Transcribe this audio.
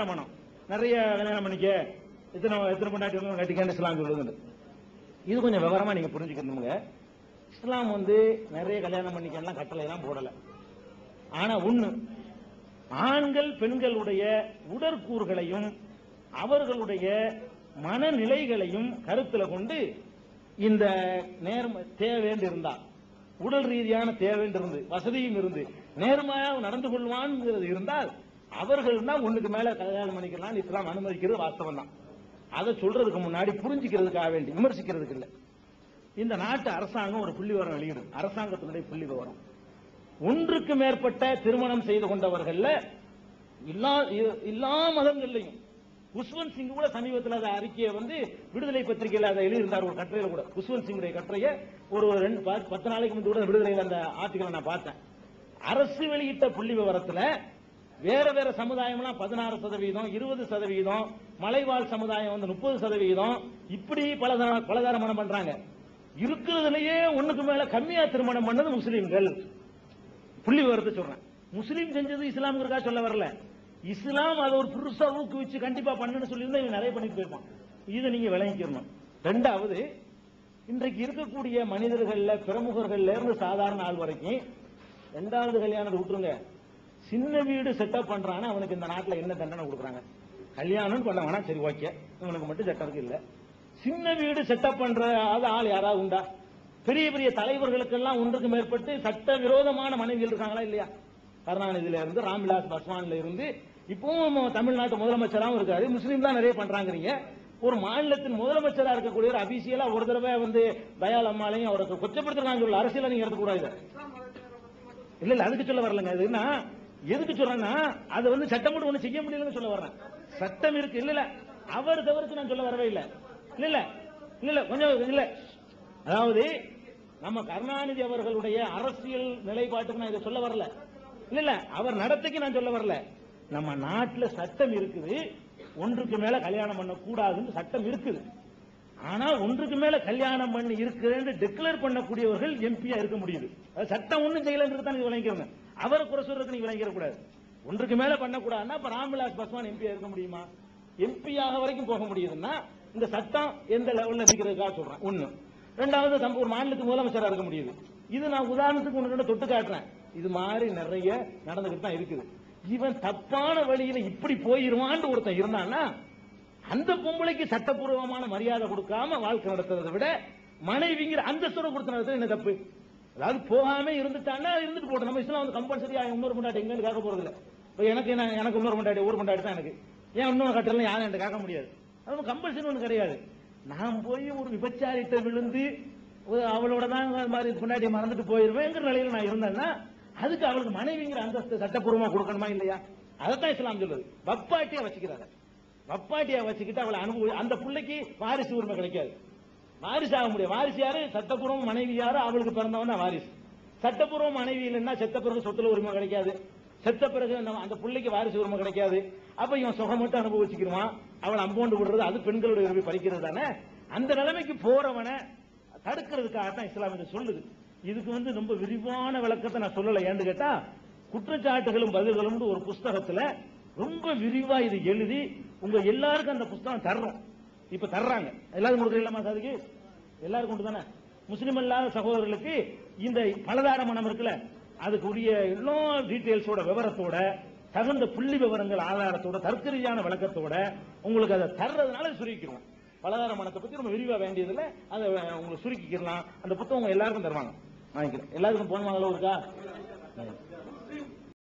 பலதார மனம் நிறைய கல்யாணம் பண்ணிக்க எத்தனை எத்தனை பொண்டாட்டி வேணாலும் கட்டிக்கன்னு இஸ்லாம் சொல்லுது இது கொஞ்சம் விவரமா நீங்க புரிஞ்சுக்கணுங்க. இஸ்லாம் வந்து நிறைய கல்யாணம் பண்ணிக்கலாம் கட்டளை எல்லாம் போடல. ஆனா ஒண்ணு ஆண்கள் பெண்களுடைய உடற்கூறுகளையும் அவர்களுடைய மனநிலைகளையும் கருத்துல கொண்டு இந்த நேர்ம தேவைன்னு இருந்தா உடல் ரீதியான தேவைன்னு இருந்து வசதியும் இருந்து நேர்மையாக நடந்து கொள்வான்ங்கிறது இருந்தால் அவர்கள் தான் ஒண்ணுக்கு மேல கல்யாணம் பண்ணிக்கலாம் இஸ்லாம் அனுமதிக்கிறது வாஸ்தவம் தான். அதை சொல்றதுக்கு முன்னாடி புரிஞ்சுக்கிறதுக்காக வேண்டி விமர்சிக்கிறதுக்கு இல்ல. இந்த நாட்டு அரசாங்கம் ஒரு புள்ளி விவரம் வெளியிடும் அரசாங்கத்தினுடைய புள்ளி விவரம். ஒன்றுக்கு மேற்பட்ட திருமணம் செய்து கொண்டவர்கள் எல்லா எல்லா மதங்கள்லையும். குஷ்வந்த் சிங் கூட சமீபத்தில் அந்த அறிக்கையை வந்து விடுதலை பத்திரிகையில் அதை எழுதியிருந்தார் ஒரு கட்டுரையில கூட. குஷ்வந்த் சிங்குடைய கட்டுரையை ஒரு ரெண்டு பத்து நாளைக்கு முந்தைய கூட விடுதலையில் அந்த ஆர்டிகளை நான் பார்த்தேன். அரசு வெளியிட்ட புள்ளி விவரத்தில் வேற வேற சமுதாயம்லாம் பதினாறு சதவீதம் இருபது சதவீதம் மலைவாழ் சமுதாயம் வந்து முப்பது சதவீதம். இப்படி பல பலதார மனம் பண்றாங்க. இருக்கிறதுலயே ஒண்ணுக்கு மேல கம்மியா திருமணம் பண்ணது முஸ்லீம்கள். புள்ளி விவரத்தை சொல்றேன். முஸ்லீம் செஞ்சது இஸ்லாமுக்கா சொல்ல வரல. இஸ்லாம் அதை ஒரு புதுசா ஊக்குவிச்சு கண்டிப்பா பண்ணுன்னு சொல்லியிருந்தா இவன் நிறைய பண்ணிட்டு போயிருப்பான். இதை நீங்க விளங்கிக்கணும். ரெண்டாவது இன்றைக்கு இருக்கக்கூடிய மனிதர்கள்ல பிரமுகர்கள்ல இருந்து சாதாரண ஆள் வரைக்கும் ரெண்டாவது கல்யாணத்தை விட்டுருங்க. சின்ன வீடு செட்டப் பண்றானா அவனுக்கு இந்த நாட்டுல என்ன தண்டனை கொடுக்குறாங்க? கல்யாணம் பண்ண வேணா சரி ஓகே இவனுக்கு மட்டும் சட்டம் இல்லை இல்ல. சின்ன வீடு செட்டப் பண்ற ஆள் ஆள் யாராவது உண்டா? பெரிய பெரிய தலைவர்களுக்கெல்லாம் ஒன்றுக்கு மேற்பட்டு சட்ட விரோதமான மனைவிகள் இருக்காங்களா இல்லையா? கருணாநிதியில இருந்து ராம்விலாஸ் பஸ்வான்ல இருந்து இப்பவும் தமிழ்நாட்டு முதலமைச்சராகவும் இருக்காரு. முஸ்லீம் தான் நிறைய பண்றாங்கிறீங்க. ஒரு மாநிலத்தின் முதலமைச்சரா இருக்கக்கூடிய ஒரு அபிஷியலா ஒரு தடவை வந்து தயால் அம்மாலையும் அவருக்கு கொச்சப்படுத்துறாங்க அரசியல நீங்க எடுத்துக்கூடாது இல்ல இல்ல அதுக்கு சொல்ல வரலங்க. இதுன்னா எதுக்கு சொல்றேன்னா அது வந்து சட்டம் மட்டும் ஒண்ணு செய்ய முடியலன்னு சொல்ல வர்றேன். சட்டம் இருக்கு இல்ல இல்ல. அவர் தவிர்த்து நான் சொல்ல வரவே இல்ல. இல்ல இல்ல. இல்ல கொஞ்சம் இல்ல. அதாவது நம்ம கருணாநிதி அவர்களுடைய அரசியல் நிலைப்பாட்டுக்கு நான் இதை சொல்ல வரல. இல்ல இல்ல. அவர் நடத்தைக்கு நான் சொல்ல வரல. நம்ம நாட்டுல சட்டம் இருக்குது. ஒன்றுக்கு மேல கல்யாணம் பண்ண கூடாதுன்னு சட்டம் இருக்குது. ஆனா ஒன்றுக்கு மேல கல்யாணம் பண்ணி இருக்கிறேன்னு டிக்ளேர் பண்ணக்கூடியவர்கள் எம்பியா இருக்க முடியுது. அது சட்டம் ஒண்ணும் செய்யலன்றது தான் இது விளங்கிக்கோங்க அவரை குறை சொல்றதுக்கு நீங்க விளங்கிட கூடாது. ஒன்றுக்கு மேல பண்ணக்கூடாதுன்னா இப்ப ராம்விலாஸ் பஸ்வான் எம்பியா இருக்க முடியுமா? எம்பியாக வரைக்கும் போக முடியுதுன்னா இந்த சட்டம் எந்த லெவல்ல இருக்கிறதுக்காக சொல்றேன். ஒண்ணு. ரெண்டாவது ஒரு மாநிலத்துக்கு முதலமைச்சராக இருக்க முடியுது. இது நான் உதாரணத்துக்கு ஒன்று தொட்டு காட்டுறேன். இது மாதிரி நிறைய நடந்துகிட்டு தான் இருக்குது. இவன் தப்பான வழியில இப்படி போயிருவான்னு ஒருத்தன் இருந்தான்னா அந்த பொம்பளைக்கு சட்டப்பூர்வமான மரியாதை கொடுக்காம வாழ்க்கை நடத்துறதை விட மனைவிங்கிற அந்த கொடுத்து நடத்துறது என்ன தப்பு? அதாவது போகாம இருந்துட்டான்னா இருந்துட்டு போட்டோம் நம்ம இஸ்லாம் வந்து கம்பல்சரி இன்னொரு கொண்டாடி எங்கன்னு கேட்க போறது இல்லை இப்ப எனக்கு என்ன எனக்கு இன்னொரு கொண்டாடி ஒரு கொண்டாடி தான் எனக்கு. ஏன் இன்னொரு கட்டலாம் யாரும் என்கிட்ட கேட்க முடியாது? அது கம்பல்சரி ஒன்று கிடையாது. நான் போய் ஒரு விபச்சாரிட்ட விழுந்து அவளோட தான் மாதிரி கொண்டாடியை மறந்துட்டு போயிருவேங்கிற நிலையில நான் இருந்தேன்னா அதுக்கு அவளுக்கு மனைவிங்கிற அந்தஸ்து சட்டப்பூர்வமா கொடுக்கணுமா இல்லையா? அதைத்தான் இஸ்லாம் சொல்லுது. பப்பாட்டியா வச்சுக்கிறாங்க. வப்பாட்டியா வச்சுக்கிட்டு அவளை அனுபவி அந்த பிள்ளைக்கு வாரிசு உரிமை கிடைக்காது. வாரிசு ஆக முடியாது. வாரிசு யாரு? சட்டப்பூர்வம் மனைவி யாரு? அவளுக்கு பிறந்தவன் தான் வாரிசு. சட்டப்பூர்வம் மனைவி இல்லைன்னா செத்த பிறகு சொத்துல உரிமை கிடைக்காது. செத்த பிறகு அந்த பிள்ளைக்கு வாரிசு உரிமை கிடைக்காது. அப்ப இவன் சுகம் மட்டும் அனுபவிச்சுக்கிடுவான். அவளை அம்போண்டு விடுறது அது பெண்களுடைய உரிமை. பறிக்கிறது தானே? அந்த நிலைமைக்கு போறவனை தடுக்கிறதுக்காக தான் இஸ்லாம் என்று சொல்லுது. இதுக்கு வந்து ரொம்ப விரிவான விளக்கத்தை நான் சொல்லல. ஏன்னு கேட்டா குற்றச்சாட்டுகளும் பதில்களும் ஒரு புஸ்தகத்துல ரொம்ப விரிவா இது எழுதி உங்க எல்லாருக்கும் அந்த புஸ்தகம் தர்றோம் இப்ப தர்றாங்க. எல்லாரும் கொடுக்கலாமா சாதிக்கு எல்லாருக்கும் உண்டு தானே முஸ்லீம் இல்லாத சகோதரர்களுக்கு இந்த பலதார மனம் இருக்குல்ல அதுக்குரிய எல்லா டீட்டெயில்ஸோட விவரத்தோட தகுந்த புள்ளி விவரங்கள் ஆதாரத்தோட தர்க்க ரீதியான விளக்கத்தோட உங்களுக்கு அதை தர்றதுனால சுருக்கிடுவோம் பலதார மனத்தை பத்தி ரொம்ப விரிவா வேண்டியதுல அதை உங்களுக்கு சுருக்கிக்கலாம் அந்த புத்தகம் எல்லாருக்கும் தருவாங்க. வாங்கிக்கிறேன். எல்லாருக்கும் போன இருக்கா?